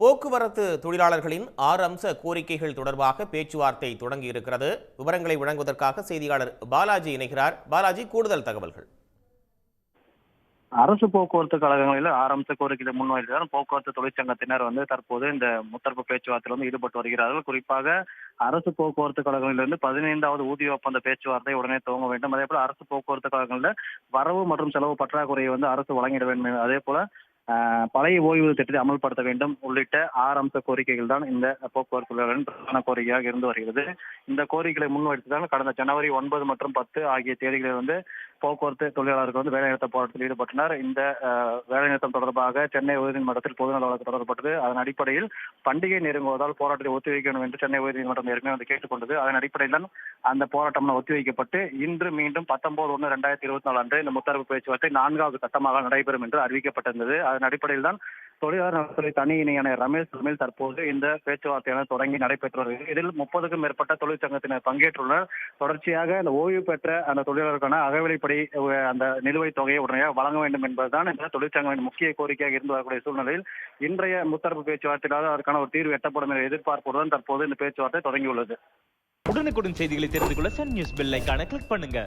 போக்குவரத்து தொழிலாளர்களின் ஆறு அம்ச கோரிக்கைகள் தொடர்பாக பேச்சுவார்த்தை தொடங்கியிருக்கிறது. விவரங்களை வழங்குவதற்காக செய்தியாளர் பாலாஜி இணைகிறார். பாலாஜி கூடுதல் தகவல்கள். அரசு போக்குவரத்து கழகங்களில் ஆரம்பித்த கோரிக்கையை முன்வைத்துதான் போக்குவரத்து தொழிற்சங்கத்தினர் வந்து தற்போது இந்த முத்தரப்பு பேச்சுவார்த்தையில் வந்து ஈடுபட்டு வருகிறார்கள். குறிப்பாக அரசு போக்குவரத்து கழகங்களிலிருந்து பதினைந்தாவது ஊதிய ஒப்பந்த பேச்சுவார்த்தை உடனே துவங்க வேண்டும். அதே போல அரசு போக்குவரத்து கழகங்களில் வரவு மற்றும் செலவு பற்றாக்குறையை வந்து அரசு வழங்கிட வேண்டும். அதே போல பழைய ஓய்வு திட்டத்தை அமல்படுத்த வேண்டும். உள்ளிட்ட ஆறு அம்ச கோரிக்கைகள் தான் இந்த போக்குவரத்து பிரதான கோரிக்கையாக இருந்து வருகிறது. இந்த கோரிக்கைகளை முன்வைத்துதான் கடந்த ஜனவரி ஒன்பது மற்றும் பத்து ஆகிய தேதிகளில் வந்து போக்குவரத்து தொழிலாளர்கள் வந்து வேலைநிறுத்த போராட்டத்தில் ஈடுபட்டனர். இந்த வேலைநிறுத்தம் தொடர்பாக சென்னை உயர்நீதிமன்றத்தில் பொதுநல வழக்கு தொடரப்பட்டது. அதன் அடிப்படையில் பண்டிகை நெருங்குவதால் போராட்டத்தை ஒத்திவைக்க வேண்டும் என்று சென்னை உயர்நீதிமன்றம் ஏற்கனவே வந்து கேட்டுக்கொண்டது. அதன் அடிப்படையில் தான் அந்த போராட்டம் ஒத்திவைக்கப்பட்டு இன்று மீண்டும் பத்தொன்பது ஒன்று ரெண்டாயிரத்தி இருபத்தி நாலு அன்று இந்த முத்தரப்பு பேச்சுவார்த்தை நான்காவது கட்டமாக நடைபெறும் என்று அறிவிக்கப்பட்டிருந்தது. அதன் அடிப்படையில் தான் தொழிலாளர் நலத்துறை தனி இணையான ரமேஷ் தலைமையில் தற்போது இந்த பேச்சுவார்த்தையான தொடங்கி நடைபெற்று வருகிறது. இதில் முப்பதுக்கும் மேற்பட்ட தொழிற்சங்கத்தினர் பங்கேற்றுள்ளனர். தொடர்ச்சியாக அந்த ஓய்வு பெற்ற அந்த தொழிலாளருக்கான அகவிலைப்படி அந்த நிலுவைத் தொகையை உடனே வழங்க வேண்டும் என்பதுதான் இந்த தொழிற்சங்கங்களின் முக்கிய கோரிக்கையாக இருந்து வரக்கூடிய சூழ்நிலையில் இன்றைய முத்தரப்பு பேச்சுவார்த்தையிலாவது அதற்கான ஒரு தீர்வு எட்டப்படும் என்ற எதிர்பார்ப்புடன் தற்போது இந்த பேச்சுவார்த்தை தொடங்கியுள்ளது. உடனுக்குடன் செய்திகளை தெரிந்து கொள்ள சன் நியூஸ் பெல் கிளிக் பண்ணுங்க.